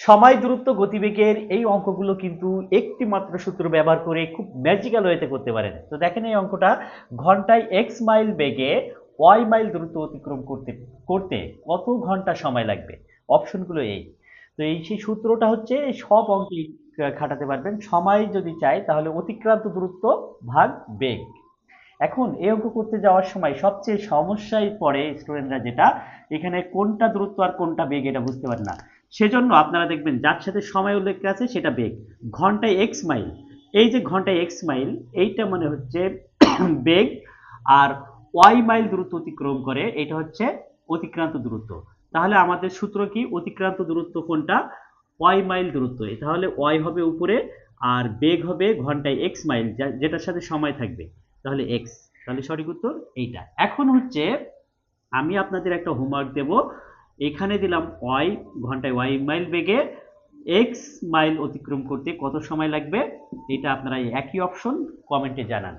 সময় দূরত্ব গতিবেগের এই অঙ্কগুলো কিন্তু একটি মাত্র সূত্র ব্যবহার করে খুব ম্যাজিক্যাল ওয়েতে করতে পারেন। তো দেখেন এই অঙ্কটা, ঘন্টায় এক্স মাইল বেগে ওয়াই মাইল দূরত্ব অতিক্রম করতে করতে কত ঘণ্টা সময় লাগবে? অপশনগুলো এই। তো এই সেই সূত্রটা হচ্ছে সব অঙ্কে খাটাতে পারবেন। সময় যদি চাই তাহলে অতিক্রান্ত দূরত্ব ভাগ বেগ। এখন এই অঙ্ক করতে যাওয়ার সময় সবচেয়ে সমস্যায় পড়ে স্টুডেন্টরা যেটা, এখানে কোনটা দূরত্ব আর কোনটা বেগ এটা বুঝতে পারে না। সেজন্য আপনারা দেখবেন যার সাথে সময় উল্লেখ আছে সেটা বেগ। ঘন্টায় এক্স মাইল এই যে ঘন্টায় এক্স মাইল এইটা মানে হচ্ছে বেগ আর ওয়াই মাইল দূরত্ব অতিক্রম করে, এটা হচ্ছে অতিক্রান্ত দূরত্ব। তাহলে আমাদের সূত্র কি? অতিক্রান্ত দূরত্ব কোনটা? ওয়াই মাইল দূরত্ব। তাহলে ওয়াই হবে উপরে আর বেগ হবে ঘন্টায় এক্স মাইল যেটার সাথে সময় থাকবে। তাহলে এক্স তাহলে সঠিক উত্তর এইটা। এখন হচ্ছে আমি আপনাদের একটা হোমওয়ার্ক দেব। এখানে দিলাম ওয়াই ঘন্টায় ওয়াই মাইল বেগে এক্স মাইল অতিক্রম করতে কত সময় লাগবে? এটা আপনারা একই অপশন কমেন্টে জানান।